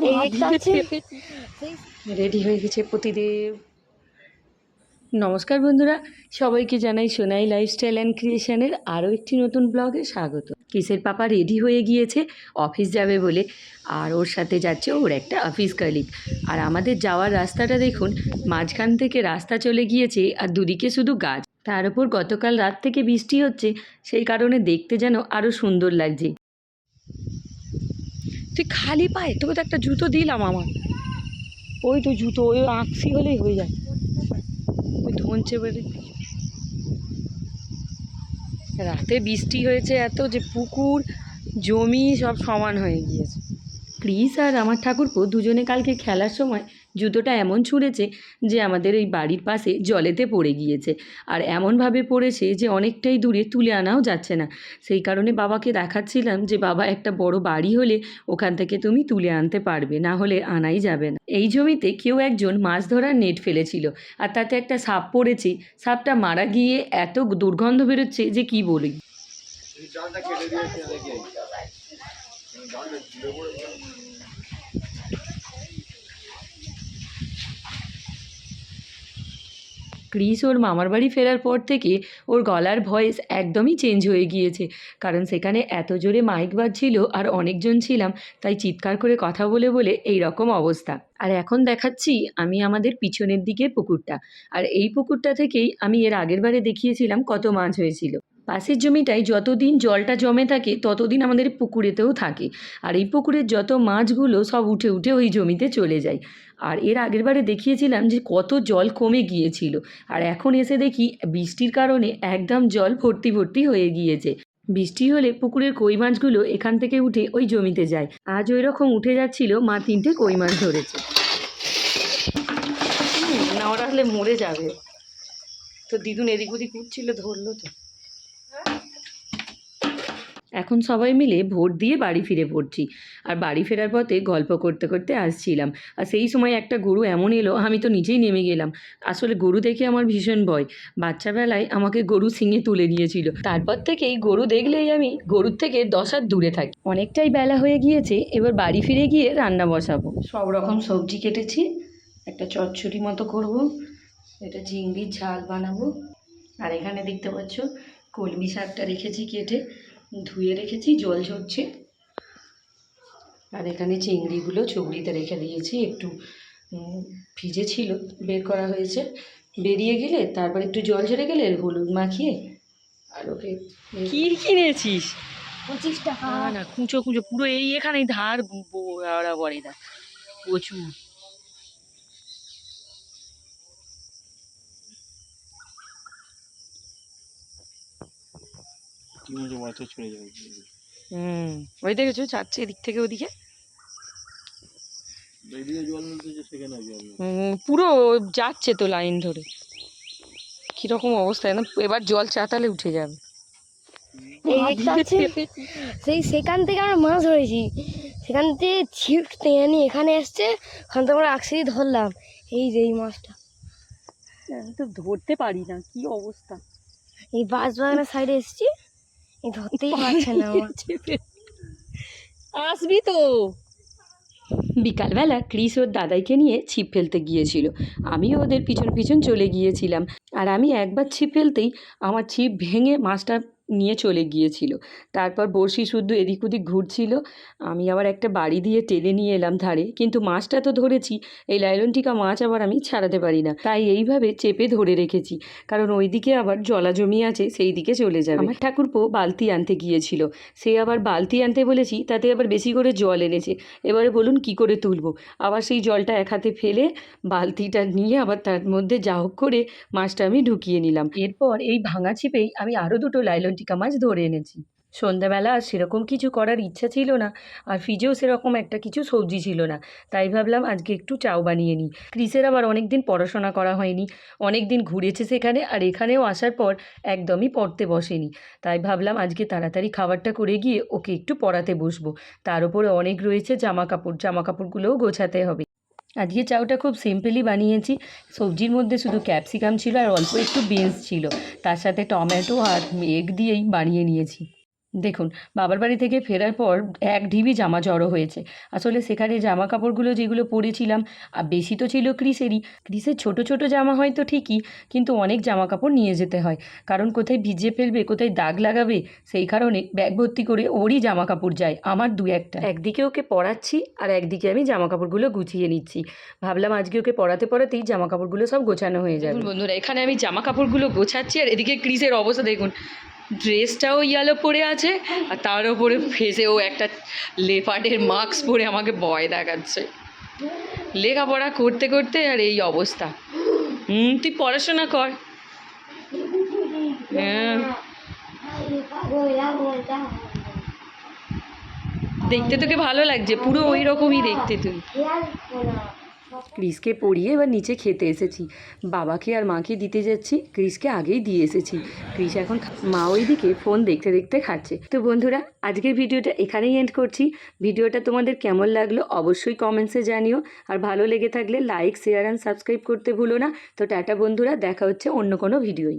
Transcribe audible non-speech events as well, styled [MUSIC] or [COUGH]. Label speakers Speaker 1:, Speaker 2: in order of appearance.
Speaker 1: [LAUGHS] Ready হয়ে গেছে প্রতিদেব। নমস্কার বন্ধুরা সবাইকে জানাই সোনাই লাইফস্টাইল অ্যান্ড ক্রিয়েশনের আরও একটি নতুন ব্লগে স্বাগত। কিসের পাপা রেডি হয়ে গিয়েছে অফিস যাবে বলে। আর ওর সাথে যাচ্ছে ওর একটা অফিস কালিগ আর আমাদের যাওয়ার রাস্তাটা দেখুন মাঝখান থেকে রাস্তা চলে গিয়েছে আর দুদিকে শুধু গাছ। তার উপর গতকাল রাত থেকে বৃষ্টি হচ্ছে সেই কারণে দেখতে যেন আরও সুন্দর লাগছে। তুই খালি পায়ে? তোকে তো একটা জুতো দিলাম আমার। ওই তো জুতো, ওই আঁকসি হলেই হয়ে যায়। ওই ধনছে বলে। রাতে বৃষ্টি হয়েছে এত যে পুকুর, জমি সব সমান হয়ে গিয়েছে। ক্রিস আর আমার ঠাকুরপো, দুজনে কালকে খেলার সময় জুতোটা এমন ছুঁড়েছে যে আমাদের এই বাড়ির পাশে জলেতে পড়ে গিয়েছে। আর এমনভাবে পড়েছে যে অনেকটাই দূরে তুলে আনাও যাচ্ছে না। সেই কারণে বাবাকে দেখাচ্ছিলাম যে, বাবা, একটা বড় বাড়ি হলে ওখান থেকে তুমি তুলে আনতে পারবে, না হলে আনাই যাবে না। এই জমিতে কেউ একজন মাছ ধরার নেট ফেলেছিল আর তাতে একটা সাপ পড়েছে। সাপটা মারা গিয়ে এত দুর্গন্ধ বেরোচ্ছে যে কি বলি? ক্রিস ওর মামার বাড়ি ফেরার পর থেকে ওর গলার ভয়েস একদমই চেঞ্জ হয়ে গিয়েছে। কারণ সেখানে এত জোরে মাইক বাজছিল আর অনেকজন ছিলাম, তাই চিৎকার করে কথা বলে বলে এই রকম অবস্থা। আর এখন দেখাচ্ছি আমি আমাদের পিছনের দিকে পুকুরটা। আর এই পুকুরটা থেকেই আমি এর আগের বারে দেখিয়েছিলাম কত মাছ হয়েছিল। পাশের জমিটায় যতদিন জলটা জমে থাকে, ততদিন আমাদের পুকুরেতেও থাকে। আর এই পুকুরের যত মাছগুলো সব উঠে উঠে ওই জমিতে চলে যায়। আর এর আগের বারে দেখিয়েছিলাম যে কত জল কমে গিয়েছিল। আর এখন এসে দেখি বৃষ্টির কারণে একদম জল ভর্তি ভর্তি হয়ে গিয়েছে। বৃষ্টি হলে পুকুরের কই মাছগুলো এখান থেকে উঠে ওই জমিতে যায়। আজ ওই রকম উঠে যাচ্ছিল, মা তিনটে কই মাছ ধরেছে। না, ওরা হলে মরে যাবে। তো দিদুন এদিক ওদিক উঠছিল, ধরলো তো। এখন সবাই মিলে ভোট দিয়ে বাড়ি ফিরে পড়ছি। আর বাড়ি ফেরার পথে গল্প করতে করতে আসছিলাম। আর সেই সময় একটা গরু এমন এলো, আমি তো নিজেই নেমে গেলাম। আসলে গরু দেখে আমার ভীষণ ভয়। বাচ্চাবেলায় আমাকে গরু সিঙে তুলে নিয়েছিল। তারপর থেকেই গরু দেখলেই আমি গরুর থেকে দশ হাত দূরে থাকি। অনেকটাই বেলা হয়ে গিয়েছে, এবার বাড়ি ফিরে গিয়ে রান্না বসাবো। সব রকম সবজি কেটেছি, একটা চচ্চড়ি মতো করব এটা চিংড়ির ঝাল বানাবো। আর এখানে দেখতে পাচ্ছ, কলমি শাকটা রেখেছি কেটে। ধুয়ে রেখেছি জল ঝরছে। আর এখানে চিংড়িগুলো চুবড়িতে রেখে দিয়েছি একটু ভিজে ছিল বের করা হয়েছে। বেরিয়ে গেলে তারপর একটু জল ঝরে গেলে হলুদ মাখিয়ে আর ওকে কি কিনেছিস?
Speaker 2: পঁচিশ টাকা।
Speaker 1: না না কুঁচো কুঁচো পুরো এই এখানেই ধার বড়ে দা প্রচুর।
Speaker 3: যাবে।
Speaker 1: হুম ওই দেখেছ যাচ্ছে এদিক থেকে ওদিকে। পুরো যাচ্ছে তো লাইন ধরে। কীরকম অবস্থা না এবার জল চাতালে উঠে যাবে।
Speaker 2: সেই সেখান থেকে আমরা মাছ ধরেছি। সেখান থেকে ছিপ টেনে এখানে এসছে ওখান থেকে আমরা আকসি ধরলাম। এই যে এই মাছটা।
Speaker 1: আমি তো ধরতে পারি না কি অবস্থা?
Speaker 2: এই বাঁশ বাগানের সাইডে এসছি। ধরতেই পারছে না
Speaker 1: আসবি তো। বিকালবেলা ক্রিস ওর দাদাইকে নিয়ে ছিপ ফেলতে গিয়েছিল। আমিও ওদের পিছন পিছন চলে গিয়েছিলাম। আর আমি একবার ছিপ ফেলতেই আমার ছিপ ভেঙে মাছটা নিয়ে চলে গিয়েছিল। তারপর বড়শি শুদ্ধ এদিক ওদিক ঘুরছিল। আমি আবার একটা বাড়ি দিয়ে টেনে নিয়ে এলাম ধারে। কিন্তু মাছটা তো ধরেছি, এই লাইলনটিকা মাছ আবার আমি ছাড়াতে পারি না। তাই এইভাবে চেপে ধরে রেখেছি। কারণ ওইদিকে আবার জলা জমি আছে সেই দিকে চলে যাবে। আমার ঠাকুরপো বালতি আনতে গিয়েছিল। সে আবার বালতি আনতে বলেছি, তাতে আবার বেশি করে জল এনেছে। এবারে বলুন কি করে তুলবো? আবার সেই জলটা এক হাতে ফেলে বালতিটা নিয়ে আবার তার মধ্যে যা হোক করে মাছটা আমি ঢুকিয়ে নিলাম। এরপর এই ভাঙা ছিপেই আমি আরও দুটো লাইলন টিকা মাছ ধরে এনেছি। সন্ধ্যাবেলা আর সেরকম কিছু করার ইচ্ছা ছিল না, আর ফ্রিজেও সেরকম একটা কিছু সবজি ছিল না। তাই ভাবলাম আজকে একটু চাও বানিয়ে নিই। ক্রিসের আবার অনেক দিন পড়াশোনা করা হয়নি অনেক দিন ঘুরেছে সেখানে আর এখানেও আসার পর একদমই পড়তে বসেনি। তাই ভাবলাম আজকে তাড়াতাড়ি খাবারটা করে গিয়ে ওকে একটু পড়াতে বসবো। তার উপরে অনেক রয়েছে জামা কাপড় জামা কাপড়গুলোও গোছাতে হবে। আজকে চাউটা খুব সিম্পলি বানিয়েছি। সবজির মধ্যে শুধু ক্যাপসিকাম ছিল আর অল্প একটু বিনস ছিল। তার সাথে টমেটো আর এগ দিয়েই বানিয়ে নিয়েছি। দেখুন বাবার বাড়ি থেকে ফেরার পর এক ঢিবি জামা জড়ো হয়েছে। আসলে সেখানে জামা কাপড়গুলো যেগুলো পরেছিলাম আর বেশি তো ছিল ক্রিসেরই। ক্রিসের ছোট ছোট জামা হয় তো ঠিকই কিন্তু অনেক জামা কাপড় নিয়ে যেতে হয়। কারণ কোথায় ভিজে ফেলবে কোথায় দাগ লাগাবে সেই কারণে ব্যাগ ভর্তি করে ওরই জামা কাপড় যায় আমার দু একটা। একদিকে ওকে পড়াচ্ছি আর একদিকে আমি জামা কাপড়গুলো গুছিয়ে নিচ্ছি। ভাবলাম আজকে ওকে পড়াতে পড়াতেই জামা কাপড়গুলো সব গোছানো হয়ে যাবে। বন্ধুরা এখানে আমি জামা কাপড়গুলো গোছাচ্ছি আর এদিকে ক্রিসের অবস্থা দেখুন। ড্রেসটাও ইয়েলো পরে আছে, আর তার উপরে ফেসেও একটা লেপার্ডের মাস্ক পরে আমাকে ভয় দেখাচ্ছে। লেখাপড়া করতে করতে আর এই অবস্থা। হুম, তুই পড়াশোনা কর। হ্যাঁ। দেখতে তোকে ভালো লাগছে, পুরো ওই রকমই দেখতে তুই। ক্রিসকে পড়িয়ে এবার নিচে খেতে এসেছি। বাবাকে আর মাকে দিতে যাচ্ছি, ক্রিসকে আগেই দিয়ে এসেছি। ক্রিস এখন মা ওইদিকে ফোন দেখতে দেখতে খাচ্ছে। তো বন্ধুরা, আজকের ভিডিওটা এখানেই এন্ড করছি। ভিডিওটা তোমাদের কেমন লাগল অবশ্যই কমেন্টসে জানিও। আর ভালো লেগে থাকলে লাইক শেয়ার অ্যান্ড সাবস্ক্রাইব করতে ভুলো না। তো টাটা বন্ধুরা, দেখা হচ্ছে অন্য কোনো ভিডিওই